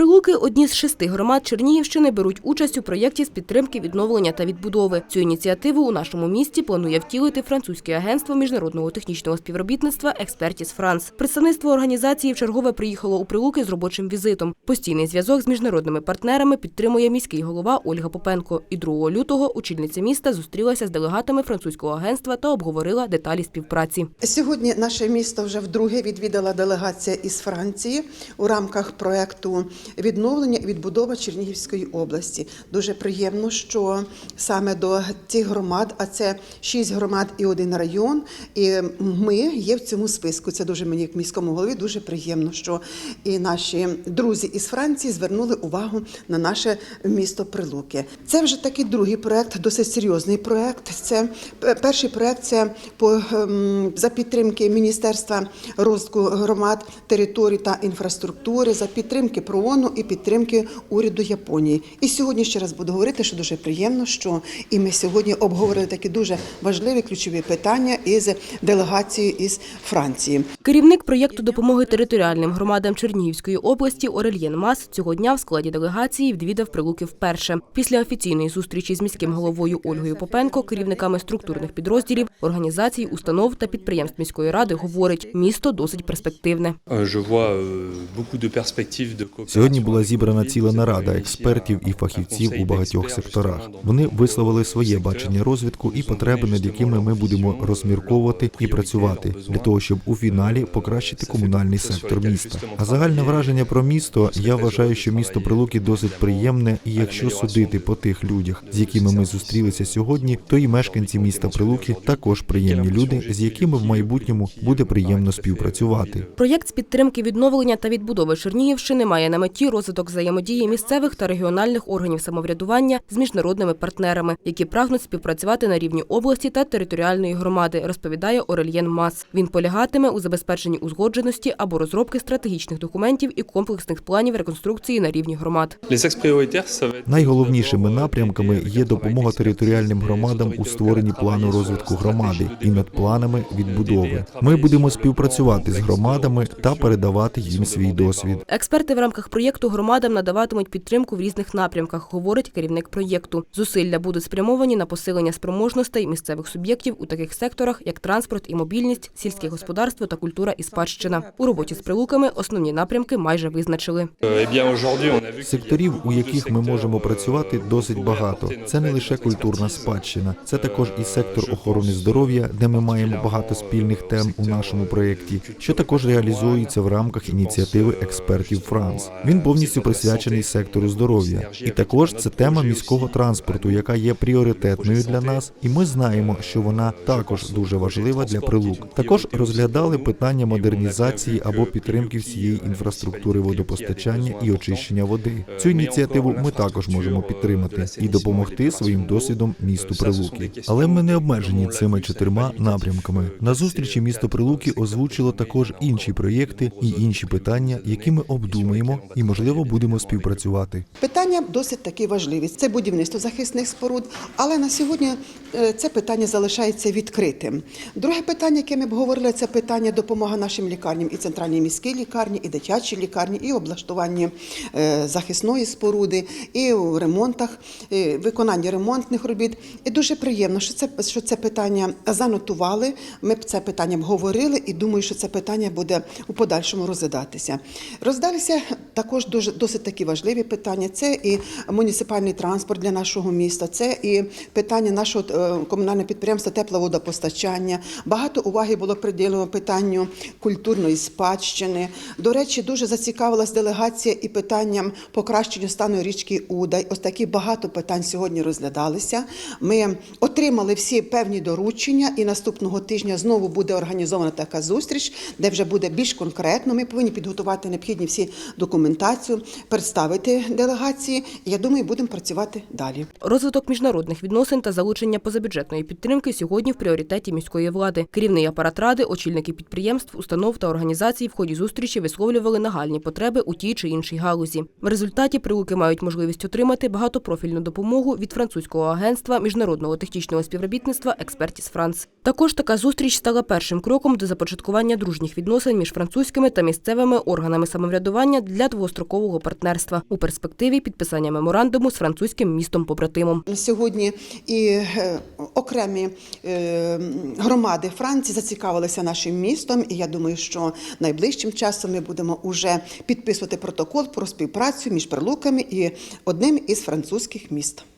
Прилуки одні з шести громад Чернігівщини беруть участь у проєкті з підтримки відновлення та відбудови. Цю ініціативу у нашому місті планує втілити французьке агентство міжнародного технічного співробітництва Експертіс Франс. Представництво організації вчергове приїхало у Прилуки з робочим візитом. Постійний зв'язок з міжнародними партнерами підтримує міський голова Ольга Попенко. І 2 лютого очільниця міста зустрілася з делегатами французького агентства та обговорила деталі співпраці. Сьогодні наше місто вже вдруге відвідала делегація із Франції у рамках проекту відновлення і відбудова Чернігівської області. Дуже приємно, що саме до цих громад, а це шість громад і один район. І ми є в цьому списку. Це дуже мені, як міському голові, дуже приємно, що і наші друзі із Франції звернули увагу на наше місто Прилуки. Це вже такий другий проект, досить серйозний проект. Це перший проект це по ем, за підтримки Міністерства розвитку громад, територій та інфраструктури, за підтримки ПРООНу і підтримки уряду Японії. І сьогодні ще раз буду говорити, що дуже приємно, що і ми сьогодні обговорили такі дуже важливі ключові питання із делегацією із Франції. Керівник проєкту допомоги територіальним громадам Чернігівської області Орельєн Мас цього дня в складі делегації відвідав Прилуки вперше. Після офіційної зустрічі з міським головою Ольгою Попенко, керівниками структурних підрозділів, організацій, установ та підприємств міської ради говорить, місто досить перспективне. Euh, Сьогодні була зібрана ціла нарада експертів і фахівців у багатьох секторах. Вони висловили своє бачення розвитку і потреби, над якими ми будемо розмірковувати і працювати для того, щоб у фіналі покращити комунальний сектор міста. А загальне враження про місто я вважаю, що місто Прилуки досить приємне, і якщо судити по тих людях, з якими ми зустрілися сьогодні, то і мешканці міста Прилуки також приємні люди, з якими в майбутньому буде приємно співпрацювати. Проєкт з підтримки відновлення та відбудови Чернігівщини має на меті розвиток взаємодії місцевих та регіональних органів самоврядування з міжнародними партнерами, які прагнуть співпрацювати на рівні області та територіальної громади, розповідає Орельєн Мас. Він полягатиме у забезпеченні узгодженості або розробки стратегічних документів і комплексних планів реконструкції на рівні громад. Найголовнішими euh, напрямками є допомога територіальним громадам у створенні плану розвитку громади і над планами відбудови. Ми будемо співпрацювати з громадами та передавати їм свій досвід. Експерти в рамках проєкту громадам надаватимуть підтримку в різних напрямках, говорить керівник проєкту. Зусилля будуть спрямовані на посилення спроможностей місцевих суб'єктів у таких секторах, як транспорт і мобільність, сільське господарство та культура і спадщина. У роботі з прилуками основні напрямки майже визначили. A Секторів, у яких ми можемо працювати, досить багато. Це не лише культурна спадщина, це також і сектор охорони здоров'я, де ми маємо багато спільних тем у нашому проєкті, що також реалізується в рамках ініціативи експертів Франс. Він повністю присвячений сектору здоров'я. І також це тема міського транспорту, яка є пріоритетною для нас, і ми знаємо, що вона також дуже важлива для прилук. Також розглядали питання модернізації або підтримки всієї інфраструктури водопостачання і очищення води. Цю ініціативу ми також можемо підтримати і допомогти своїм досвідом місту Прилуки. Але ми не обмежені цими чотирма напрямками. На зустрічі місто Прилуки озвучило також інші проєкти і інші питання, які ми обдумаємо можливо будемо співпрацювати. Питання досить таки важливі. Це будівництво захисних споруд, але на сьогодні е, це питання залишається відкритим. Друге питання, яке ми б говорили, це питання допомоги нашим лікарням і центральній міській лікарні, і дитячій лікарні, і облаштуванні е, захисної споруди, і у ремонтах, і виконанні ремонтних робіт. І дуже приємно, що це що це питання занотували. Ми це питання обговорили, і думаю, що це питання буде у подальшому розглядатися. Роздалися також дуже досить такі важливі питання. Це і муніципальний транспорт для нашого міста, це і питання нашого е, комунального підприємства тепловодопостачання. Багато уваги було приділено питанню культурної спадщини. До речі, дуже зацікавилась делегація і питанням покращення стану річки Удай. Ось такі багато питань сьогодні розглядалися. Ми отримали всі певні доручення, і наступного тижня знову буде організована така зустріч, де вже буде більш конкретно. Ми повинні підготувати необхідні всі документацію, представити делегації. Я думаю, будемо працювати далі. Розвиток міжнародних відносин та залучення позабюджетної підтримки сьогодні в пріоритеті міської влади. Керівний апарат ради, очільники підприємств, установ та організацій в ході зустрічі висловлювали нагальні потреби у тій чи іншій галузі. В результаті прилуки мають можливість отримати багатопрофільну допомогу від французького агентства міжнародного технічного співробітництва Експертіс Франс. Також така зустріч стала першим кроком до започаткування дружніх відносин між французькими та місцевими органами самоврядування для двостороннього довгострокового партнерства у перспективі підписання меморандуму з французьким містом побратимом. Сьогодні і е, окремі е, громади Франції зацікавилися нашим містом, і я думаю, що найближчим часом ми будемо уже підписувати протокол про співпрацю між прилуками і одним із французьких міст.